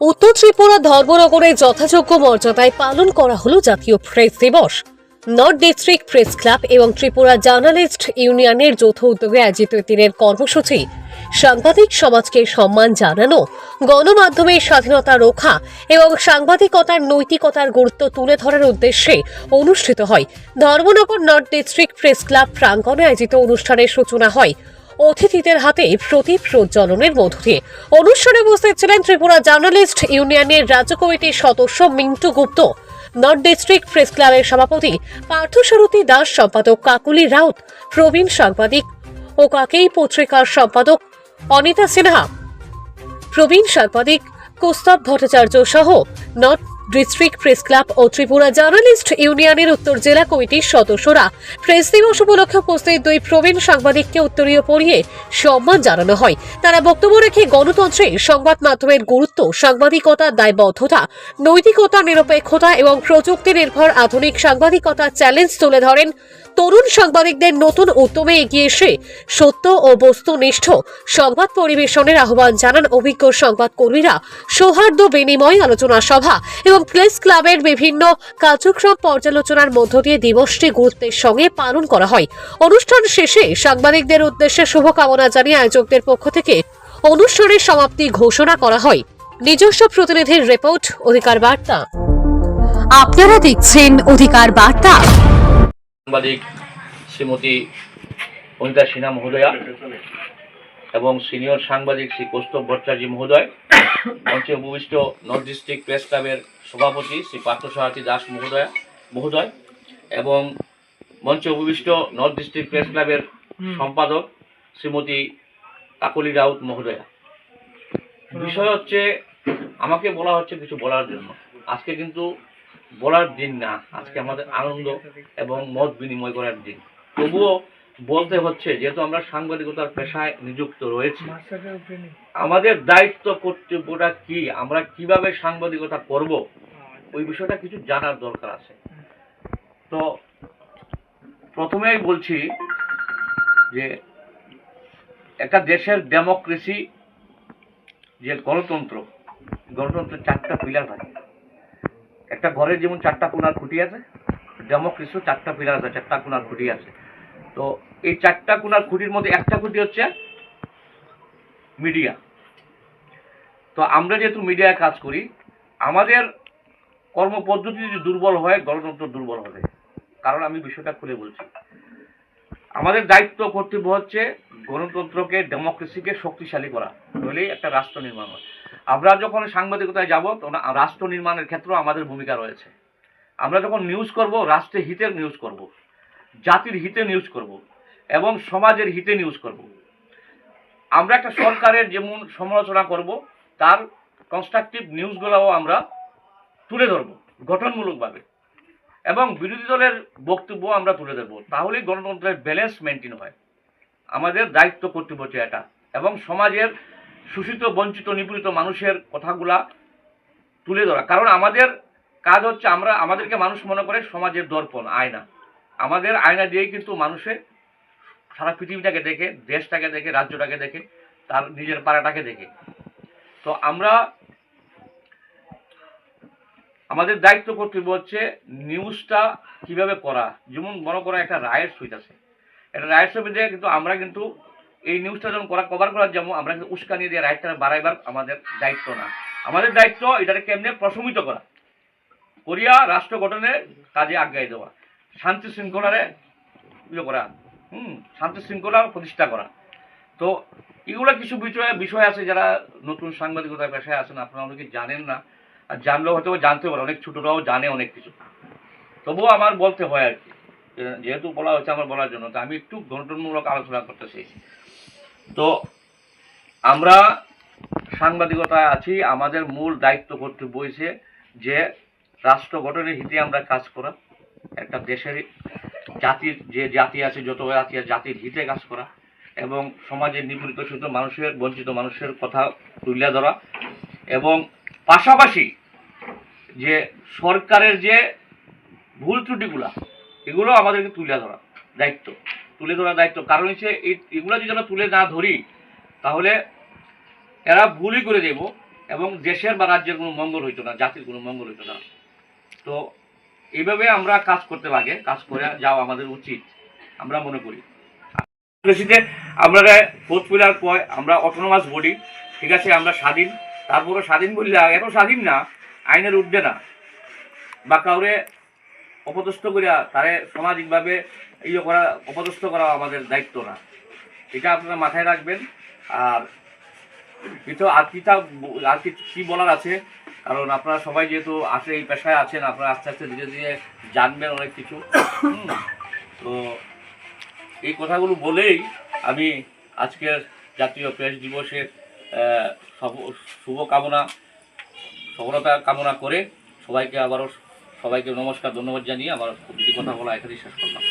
উত্তর ত্রিপুরা ধর্মনগরে যথাযোগ্য মর্যাদায় পালন করা হলো জাতীয় প্রেস দিবস। নর্থ ডিস্ট্রিক্ট প্রেস ক্লাব এবং ত্রিপুরা জার্নালিস্ট ইউনিয়নের যৌথ উদ্যোগে আয়োজিত দিনের কর্মসূচি। সাংবাদিক সমাজকে সম্মান জানানো গণমাধ্যমের স্বাধীনতা রক্ষা এবং সাংবাদিকতার নৈতিকতার গুরুত্ব তুলে ধরার উদ্দেশ্যে অনুষ্ঠিত হয়। Dharmanagar north district press club প্রাঙ্গণে আয়োজিত অনুষ্ঠানের সূচনা হয়। অতিথিদের হাতে প্রদীপ প্রজ্বলনের মধ্য। দিয়ে অনুষ্ঠানে উপস্থিত ছিলেন ত্রিপুরা জার্নালিস্ট ইউনিয়নের রাজ্য কমিটির সদস্য Mintu Gupta. North district press ক্লাবের সভাপতি পার্থসারথী দাস, সম্পাদক কাকুলি রাউত, প্রবীণ সাংবাদিক ও কাকেই পত্রিকার সম্পাদক অনিতা সিনহা। প্রবীণ সাংবাদিক কৌস্তব ভট্টাচার্য সহ নর্থ ডিস্ট্রিক্ট প্রেস ক্লাব ও ত্রিপুরা জার্নালিস্ট ইউনিয়নের উত্তর জেলা কমিটির সদস্যরা প্রেস দিবস উপলক্ষে উপস্থিত দুই প্রবীণ সাংবাদিককে উত্তরীয় পড়িয়ে সম্মান জানানো হয়। তারা বক্তব্য রেখে গণতন্ত্রে সংবাদ মাধ্যমের গুরুত্ব সাংবাদিকতার দায়বদ্ধতা, নৈতিকতা, নিরপেক্ষতা এবং প্রযুক্তি নির্ভর আধুনিক সাংবাদিকতা চ্যালেঞ্জ তুলে ধরেন। তরুণ সাংবাদিকদের নতুন উদ্যমে এগিয়ে এসে সত্য ও বস্তুনিষ্ঠ সংবাদ পরিবেশনের আহ্বান জানান অভিজ্ঞ সংবাদ কর্মীরা সৌহার্দ্য বিনিময় আলোচনা সভা এবং প্রেস ক্লাবের বিভিন্ন কার্যক্রম পর্যালোচনার মধ্য দিয়ে দিবসটি গুরুত্বের সঙ্গে পালন করা হয়। অনুষ্ঠান শেষে সাংবাদিকদের উদ্দেশ্যে শুভকামনা জানিয়ে আয়োজকদের পক্ষ থেকে অনুষ্ঠানের সমাপ্তি ঘোষণা করা হয়। নিজস্ব প্রতিনিধির রিপোর্ট, অধিকার বার্তা। আপনারা দেখছেন অধিকার বার্তা। সাংবাদিক শ্রীমতী অনিতা সিনহা মহোদয়া এবং সিনিয়র সাংবাদিক শ্রী কৌস্তব ভট্টাচার্য মহোদয় মঞ্চে উপবিষ্ট নর্থ ডিস্ট্রিক্ট প্রেস ক্লাবের সভাপতি শ্রী পার্থসারথী দাস মহোদয়া মহোদয় এবং মঞ্চে উপবিষ্ট নর্থ ডিস্ট্রিক্ট প্রেস ক্লাবের সম্পাদক শ্রীমতী কাকলি রাউত মহোদয়া। বিষয় হচ্ছে আমাকে বলা হচ্ছে কিছু বলার জন্য। আজকে কিন্তু বলার দিন না আজকে আমাদের আনন্দ এবং মত বিনিময় করার দিন। তবুও বলতে হচ্ছে যেহেতু আমরা সাংবাদিকতার পেশায় নিযুক্ত রয়েছি আমাদের দায়িত্ব কর্তব্যটা কি? আমরা কীভাবে সাংবাদিকতা করব? ওই বিষয়টা কিছু জানার দরকার আছে। তো প্রথমেই বলছি যে একটা দেশের ডেমোক্রেসি যে গণতন্ত্র গণতন্ত্রের চারটা পিলার থাকে। একটা ঘরের যেমন চারটা কোনার খুঁটি আছে ডেমোক্রেসিও চারটা পিলার আছে চারটা কোনার খুঁটি আছে। তো এই চারটা কোনার খুঁটির মধ্যে একটা খুঁটি হচ্ছে মিডিয়া। তো আমরা যেহেতু মিডিয়ায় কাজ করি, আমাদের কর্মপদ্ধতি যদি দুর্বল হয়, গণতন্ত্র দুর্বল হবে। কারণ আমি বিষয়টা খুলে বলছি। আমাদের দায়িত্ব, কর্তব্য হচ্ছে গণতন্ত্রকে, ডেমোক্রেসিকে শক্তিশালী করা। নইলেই একটা রাষ্ট্র নির্মাণ হয়। আমরা যখন সাংবাদিকতায় যাব, তখন রাষ্ট্র নির্মাণের ক্ষেত্রেও আমাদের ভূমিকা রয়েছে। আমরা যখন নিউজ করব রাষ্ট্রের হিতের নিউজ করব। জাতির হিতে নিউজ করব এবং সমাজের হিতে নিউজ করব। আমরা একটা সরকারের যেমন সমালোচনা করব, তার কনস্ট্রাকটিভ নিউজগুলোও আমরা তুলে ধরব, গঠনমূলকভাবে। এবং বিরোধী দলের বক্তব্য আমরা তুলে ধরবো, তাহলেই গণতন্ত্রের ব্যালেন্স মেনটেন হয়। আমাদের দায়িত্ব হচ্ছে এটা। এবং সমাজের শোষিত, বঞ্চিত, নিপীড়িত মানুষের কথাগুলা তুলে ধরা। কারণ আমাদের কাজ হচ্ছে আমরা, আমাদেরকে মানুষ মনে করে সমাজের দর্পণ, আয়না। আমাদের আয়না দিয়েই কিন্তু মানুষে সারা পৃথিবীটাকে দেখে, দেশটাকে দেখে, রাজ্যটাকে দেখে, তার নিজের পাড়াটাকে দেখে। তো আমরা আমাদের দায়িত্ব কর্তব্য হচ্ছে নিউজটা কীভাবে করা। যেমন মনে করো একটা রায়ের সুইচ আছে। একটা রায়ের সুইচে কিন্তু আমরা কিন্তু এই নিউজটা যখন করা কভার করার যেমন আমরা কিন্তু উস্কানি দিয়ে রাইটটা বাড়াইবার আমাদের দায়িত্ব না। আমাদের দায়িত্ব এটাকে কেমনে প্রশমিত করা? করিয়া রাষ্ট্র গঠনের কাজে আজ্ঞায় দেওয়া। শান্তি শৃঙ্খলারে ইয়ে করা, হুম, শান্তি শৃঙ্খলা প্রতিষ্ঠা করা। তো এগুলো কিছু বিষয় বিষয় আছে যারা নতুন সাংবাদিকতার পেশায় আছেন, আপনারা অনেকে জানেন না, আর জানলেও হয়তো জানতে পারে অনেক ছোটরাও জানে অনেক কিছু। তবুও আমার বলতে হয় আর কি যেহেতু বলা হচ্ছে আমার বলার জন্য, তো আমি একটু গঠনমূলক আলোচনা করতে করতেছি তো আমরা সাংবাদিকতায় আছি, আমাদের মূল দায়িত্ব কর্তব্য হয়েছে যে রাষ্ট্র গঠনের হিতে আমরা কাজ করা। একটা দেশের জাতির যে জাতি আছে, যত জাতি আছে, জাতির হিতে কাজ করা এবং সমাজের নিপীড়িত শোষিত মানুষের, বঞ্চিত মানুষের কথা তুলে ধরা এবং পাশাপাশি যে সরকারের যে ভুল ত্রুটিগুলা, এগুলো আমাদেরকে তুলে ধরা দায়িত্ব। তুলে ধরা দায়িত্ব। কারণ হচ্ছে এই, এগুলো যদি আমরা তুলে না ধরি, তাহলে এরা ভুলই করে দেব এবং দেশের বা রাজ্যের কোনো মঙ্গল হইতো না, জাতির কোনো মঙ্গল হইতো না। তো এইভাবে আমরা কাজ করতে লাগে, কাজ করে যাওয়া আমাদের উচিত, আমরা মনে করি। প্রেসিডে আমরা ফোর্থ পিলার পয় আমরা অটোনোমাস বডি ঠিক আছে, আমরা স্বাধীন। তারপরে স্বাধীন বললে এত স্বাধীন না, আইনের উঠবে না। বা কাউরে অপদস্থ করিয়া তারে সামাজিকভাবে ইয়ে করা, অপদস্থ করা আমাদের দায়িত্ব না। এটা আপনারা মাথায় রাখবেন। আর কিছু আর কিটা আর কী বলার আছে কারণ আপনারা সবাই যেহেতু আসে, এই পেশায় আছেন, আপনারা আস্তে আস্তে ধীরে ধীরে জানবেন অনেক কিছু। তো এই কথাগুলো বলেই আমি আজকের জাতীয় প্রেস দিবসের শুভকামনা সফলতা কামনা করে সবাইকে আবারও সবাইকে নমস্কার, ধন্যবাদ জানিয়ে আমার দুটি কথা বলা এখানেই শেষ করলাম।